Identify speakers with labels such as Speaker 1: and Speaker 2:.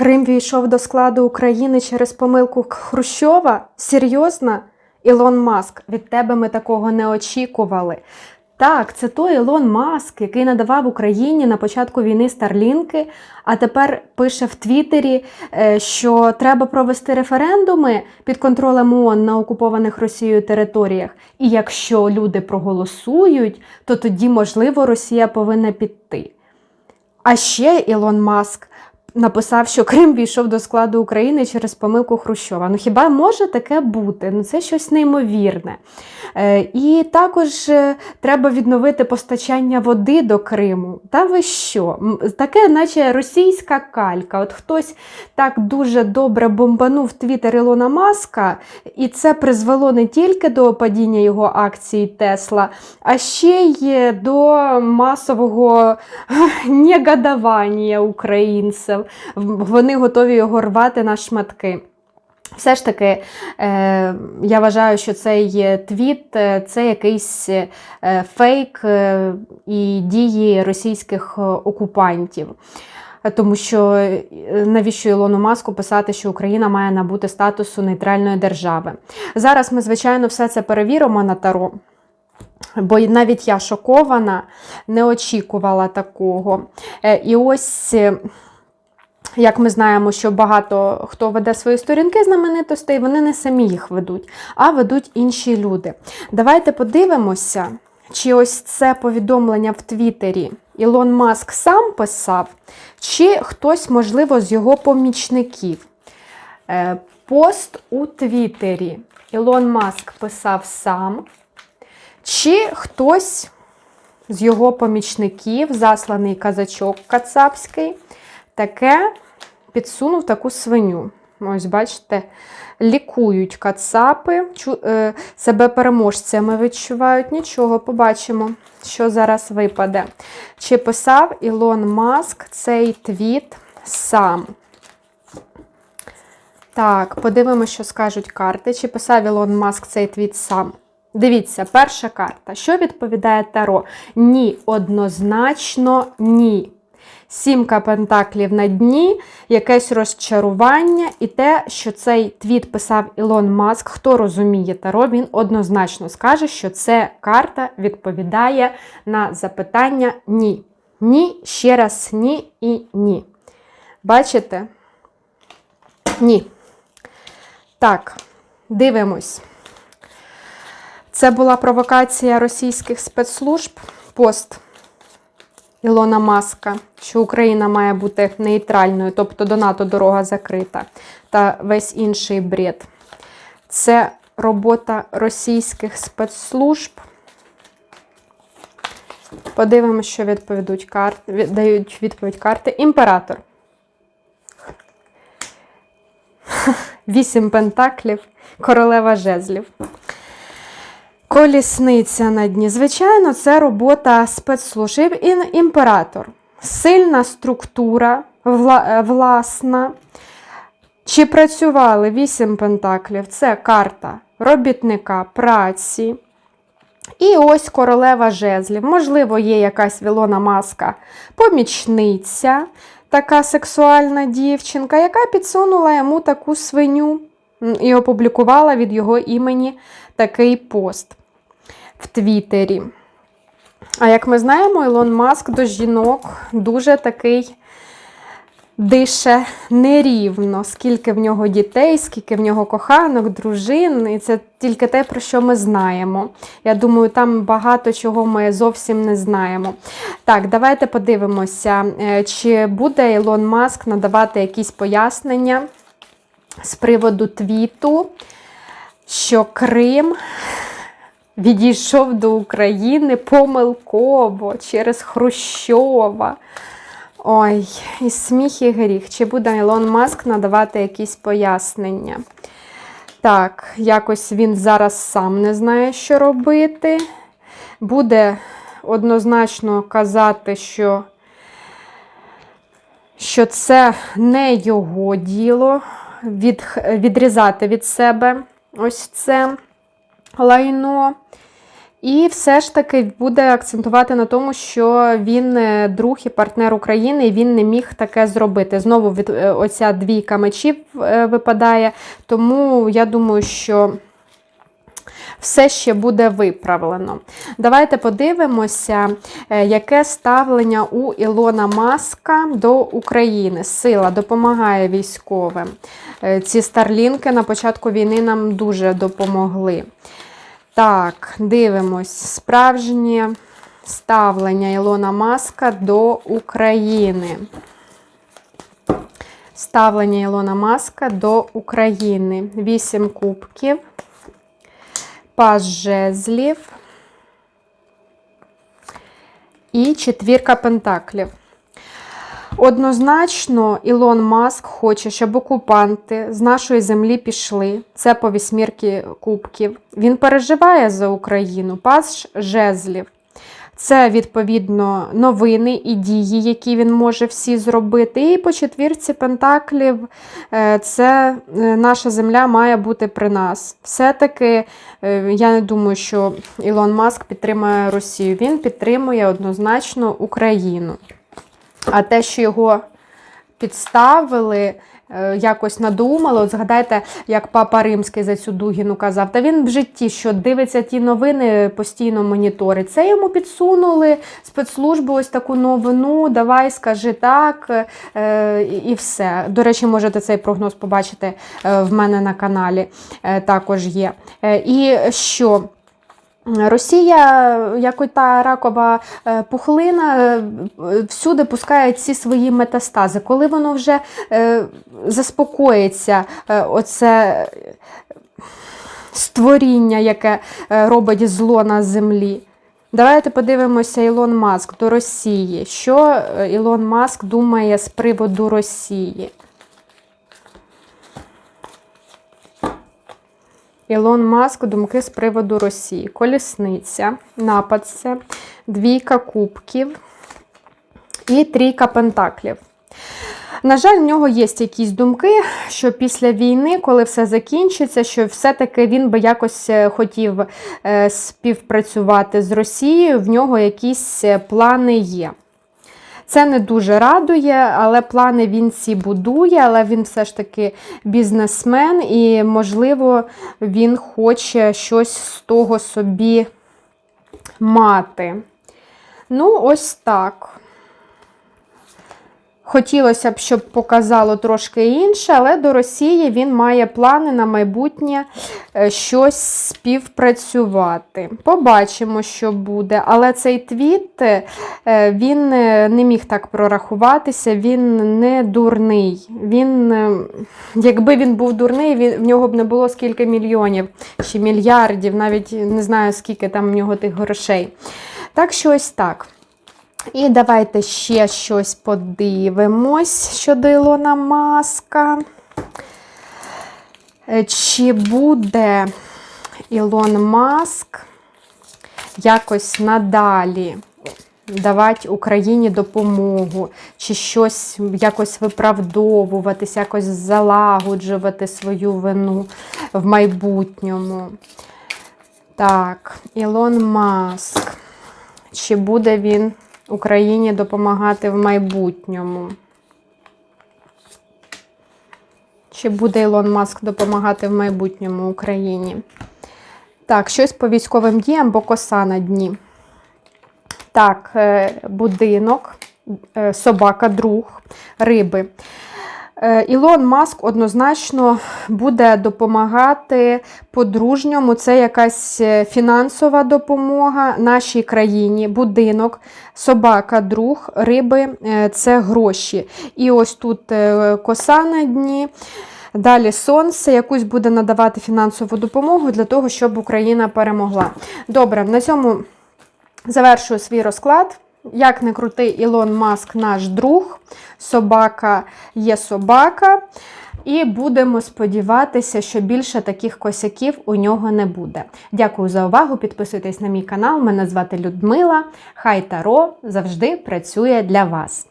Speaker 1: Крим війшов до складу України через помилку Хрущова? Серйозно? Ілон Маск, від тебе ми такого не очікували. Так, це той Ілон Маск, який надавав Україні на початку війни Старлінки, а тепер пише в Твіттері, е, що треба провести референдуми під контролем ООН на окупованих Росією територіях. І якщо люди проголосують, то тоді, можливо, Росія повинна піти. А ще Ілон Маск написав, що Крим війшов до складу України через помилку Хрущова. Ну хіба може таке бути? Ну це щось неймовірне. Е, і також е, треба відновити постачання води до Криму. Та ви що? Таке, наче російська калька. От хтось так дуже добре бомбанув твіттер Ілона Маска, і це призвело не тільки до падіння його акцій Тесла, а ще й до масового негодування українців. Вони готові його рвати на шматки. Все ж таки, е, я вважаю, що цей твіт е, це якийсь е, фейк і дії російських окупантів. Тому що навіщо Ілону Маску писати, що Україна має набути статусу нейтральної держави? Зараз ми, звичайно, все це перевіримо на таро. Бо навіть я шокована, не очікувала такого. І ось, як ми знаємо, що багато хто веде свої сторінки знаменитостей, вони не самі їх ведуть, а ведуть інші люди. Давайте подивимося, чи ось це повідомлення в Твіттері Ілон Маск сам писав, чи хтось, можливо, з його помічників. Е, Пост у Твіттері Ілон Маск писав сам. Чи хтось з його помічників, засланий казачок кацапський, таке підсунув таку свиню. Ось, бачите, лікують кацапи, е, себе переможцями відчувають. Нічого, побачимо, що зараз випаде. Чи писав Ілон Маск цей твіт сам? Так, подивимося, що скажуть карти. Чи писав Ілон Маск цей твіт сам? Дивіться, перша карта. Що відповідає Таро? Ні, однозначно ні. Сімка пентаклів на дні, якесь розчарування, і те, що цей твіт писав Ілон Маск, хто розуміє Таро, він однозначно скаже, що ця карта відповідає на запитання ні. Ні, ще раз ні і ні. Бачите? Ні. Так, дивимось. Це була провокація російських спецслужб, пост Ілона Маска, що Україна має бути нейтральною, тобто до НАТО дорога закрита, та весь інший бред. Це робота російських спецслужб. Подивимося, що відповідуть карти, дають відповідь карти. Імператор. Вісім пентаклів, королева жезлів. Колісниця на дні. Звичайно, це робота спецслужб і імператор. Сильна структура, вла- е, власна. Чи працювали вісім пентаклів? Це карта робітника, праці. І ось королева жезлів. Можливо, є якась Вілона маска, помічниця, така сексуальна дівчинка, яка підсунула йому таку свиню і опублікувала від його імені такий пост в Твіттері. А як ми знаємо, Ілон Маск до жінок дуже такий дише нерівно, скільки в нього дітей, скільки в нього коханок, дружин, і це тільки те, про що ми знаємо. Я думаю, там багато чого ми зовсім не знаємо. Так, давайте подивимося, е, чи буде Ілон Маск надавати якісь пояснення з приводу твіту, що Крим відійшов до України помилково через Хрущова. Ой, і сміх і гріх. Чи буде Ілон Маск надавати якісь пояснення? Так, якось він зараз сам не знає, що робити. Буде однозначно казати, що, що це не його діло від, відрізати від себе ось це лайно. І все ж таки буде акцентувати на тому, що він е, друг і партнер України, і він не міг таке зробити. Знову від е, оця двійка мечів е, випадає. Тому я думаю, що все ще буде виправлено. Давайте подивимося, е, яке ставлення у Ілона Маска до України. Сила допомагає військовим. Е, Ці старлінки на початку війни нам дуже допомогли. Так, дивимось. Справжнє ставлення Ілона Маска до України. Ставлення Ілона Маска до України. Вісім кубків. Паж жезлів і четвірка пентаклів. Однозначно, Ілон Маск хоче, щоб окупанти з нашої землі пішли. Це по вісьмірки кубків. Він переживає за Україну, паж жезлів. Це, відповідно, новини і дії, які він може всі зробити. І по четвірці пентаклів е, це е, наша земля має бути при нас. Все-таки е, я не думаю, що Ілон Маск підтримує Росію. Він підтримує однозначно Україну. А те, що його підставили, якось надумали. От згадайте, як папа Римський за цю Дугіну казав, та він в житті, що дивиться ті новини, постійно моніторить. Це йому підсунули спецслужби ось таку новину. Давай, скажи так, е, і- все. До речі, можете цей прогноз побачити е, в мене на каналі. е, Також є. Е, І що? Росія, як та ракова е, пухлина, е, всюди пускає ці свої метастази. Коли воно вже е, заспокоїться, оце створіння, яке робить зло на землі. Давайте подивимося Ілон Маск до Росії. Що Ілон Маск думає з приводу Росії? Ілон Маск думки з приводу Росії. Колісниця, нападце, двійка кубків і трійка пентаклів. На жаль, в нього є якісь думки, що після війни, коли все закінчиться, що все-таки він би якось е, хотів е, співпрацювати з Росією, в нього якісь е, плани є. Це не дуже радує, але плани він ці будує, але він все ж таки бізнесмен, і, можливо, він хоче щось з того собі мати. Ну, ось так. Хотілося б, щоб показало трошки інше, але до Росії він має плани на майбутнє е, щось співпрацювати. Побачимо, що буде. Але цей твіт е, він е, не міг так прорахуватися, він не дурний. Він, якби він був дурний, він, в нього б не було скільки мільйонів чи мільярдів, навіть не знаю, скільки там в нього тих грошей. Так що ось так. І давайте ще щось подивимось щодо Ілона Маска. Е, Чи буде Ілон Маск якось надалі давати Україні допомогу, чи щось якось виправдовуватись, якось залагоджувати свою вину в майбутньому? Так, Ілон Маск. Чи буде він Україні допомагати в майбутньому? Чи буде Ілон Маск допомагати в майбутньому Україні? Так, щось по військовим діям, бо коса на дні. Так, е, будинок, е, собака, друг, риби. Е, Ілон Маск однозначно буде допомагати по-дружньому. Це якась е, фінансова допомога нашій країні, будинок, собака, друг, риби е, це гроші. І ось тут коса на дні. Далі сонце якусь буде надавати фінансову допомогу для того, щоб Україна перемогла. Добре, на цьому завершую свій розклад. Як не крути, Ілон Маск наш друг, собака є собака. І будемо сподіватися, що більше таких косяків у нього не буде. Дякую за увагу. Підписуйтесь на мій канал. Мене звати Людмила. Хай Таро завжди працює для вас.